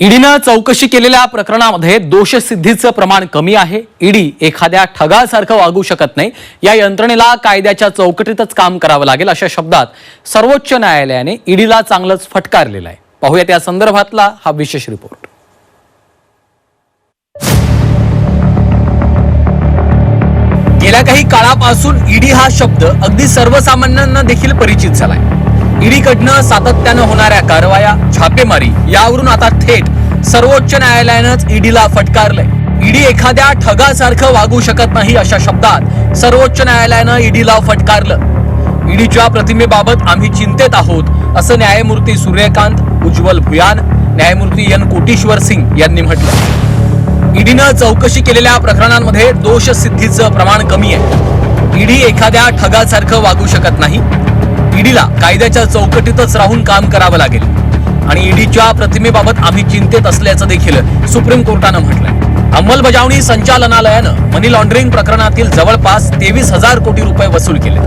ईडीनं चौकशी केलेल्या प्रकरणामध्ये दोषसिद्धीचं प्रमाण कमी आहे. ईडी एखाद्या ठगासारखं वागू शकत नाही. या यंत्रणेला कायद्याच्या चौकटीतच काम करावं लागेल अशा शब्दात सर्वोच्च न्यायालयाने ईडीला चांगलंच फटकारलेलं आहे. पाहूयात या संदर्भातला हा विशेष रिपोर्ट. गेल्या काही काळापासून ईडी हा शब्द अगदी सर्वसामान्यांना देखील परिचित झालाय. ईडीकडनं सातत्यानं होणाऱ्या कारवाया छापेमारी यावरून आता थेट सर्वोच्च न्यायालयानंच ईडीला फटकारलंय. ईडी एखाद्या ठगासारखं वागू शकत नाही अशा शब्दात सर्वोच्च न्यायालयानं ईडीला फटकारलं. ईडीच्या प्रतिमेबाबत आम्ही चिंतेत आहोत असं न्यायमूर्ती सूर्यकांत उज्ज्वल भुयान न्यायमूर्ती एन कोटेश्वर सिंग यांनी म्हटलं. ईडीनं चौकशी केलेल्या प्रकरणांमध्ये दोषसिद्धीचं प्रमाण कमी आहे. ईडी एखाद्या ठगासारखं वागू शकत नाही. ईडीला कायद्याच्या चौकटीतच राहून काम करावं लागेल. आणि ईडीच्या प्रतिमेबाबत आम्ही चिंतेत असल्याचं देखील सुप्रीम कोर्टानं म्हटलंय. अंमलबजावणी संचालनालयानं मनी लॉन्ड्रिंग प्रकरणातील जवळपास तेवीस हजार कोटी रुपये वसूल केले.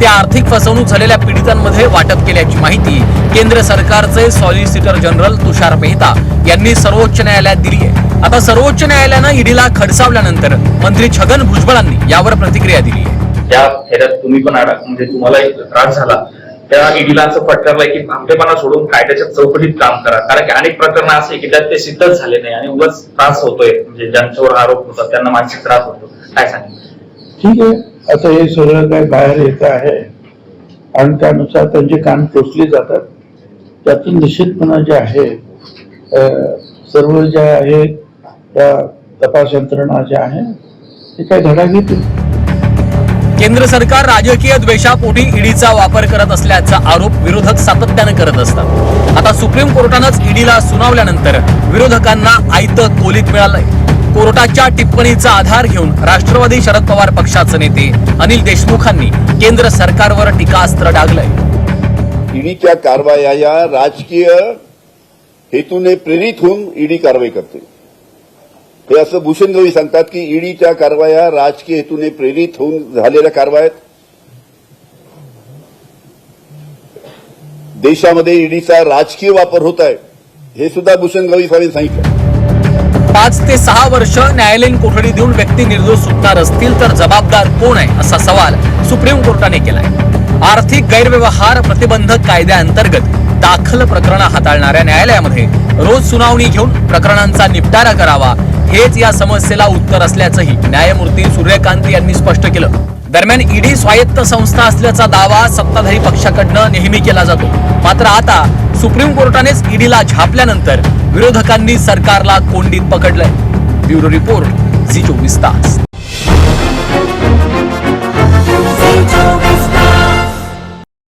ते आर्थिक फसवणूक झालेल्या पीडितांमध्ये वाटप केल्याची माहिती केंद्र सरकारचे सॉलिसिटर जनरल तुषार मेहता यांनी सर्वोच्च न्यायालयात दिली आहे. आता सर्वोच्च न्यायालयानं ईडीला खडसावल्यानंतर मंत्री छगन भुजबळांनी यावर प्रतिक्रिया दिली आहे. त्या ह्याच्यात तुम्ही पण अडक म्हणजे तुम्हाला एक त्रास झाला. त्या ईडीला असं फटकारलंय की भामटेपणा सोडून कायद्याच्या चौकटीत काम करा. कारण की अनेक प्रकरणं असे की त्यात ते सिद्धच झाले नाही आणि उगाच त्रास होतोय. म्हणजे ज्यांच्यावर आरोप होता त्यांना मानसिक त्रास होतो. काय सांग ठीक आहे. आता हे सगळं काय बाहेर येत आहे. आणि त्यानुसार त्यांचे कान टोचले जातात. त्यातून निश्चितपणा जे आहे सर्व ज्या आहेत त्या तपास यंत्रणा ज्या आहे ते काय धडा घेतील केंद्र सरकार राजकीय द्वेषापोटी ईडीचा वापर करत असल्याचा आरोप विरोधक सातत्यानं करत असतात. आता सुप्रीम कोर्टानंच ईडीला सुनावल्यानंतर विरोधकांना आयतं कोलीत मिळालंय. कोर्टाच्या टिप्पणीचा आधार घेऊन राष्ट्रवादी शरद पवार पक्षाचे नेते अनिल देशमुखांनी केंद्र सरकारवर टीकास्त्र डागलंय. ईडीच्या कारवाया या राजकीय हेतूने प्रेरित होऊन ईडी कारवाई करते. हे असं भूषण गवई सांगतात की ईडीच्या कारवाया राजकीय हेतूने प्रेरित होऊन झालेल्या कारवायात देशामध्ये ईडीचा राजकीय वापर होत आहे हे सुद्धा भूषण गवई साहेबांनी सांगितलं. पाच ते सहा वर्ष न्यायालयीन कोठडी देऊन व्यक्ती निर्दोष सुटणार असतील तर जबाबदार कोण आहे असा सवाल सुप्रीम कोर्टाने केलाय. आर्थिक गैरव्यवहार प्रतिबंधक कायद्याअंतर्गत दाखल प्रकरणं हाताळणाऱ्या न्यायालयामध्ये रोज सुनावणी घेऊन प्रकरणांचा निपटारा करावा हेच या समस्येला उत्तर असल्याचंही न्यायमूर्ती सूर्यकांत यांनी स्पष्ट केलं. दरम्यान ईडी स्वायत्त संस्था असल्याचा दावा सत्ताधारी पक्षाकडनं नेहमी केला जातो. मात्र आता सुप्रीम कोर्टानेच ईडीला झापल्यानंतर विरोधकांनी सरकारला कोंडीत पकडलंय. ब्युरो रिपोर्ट झी चोवीस तास.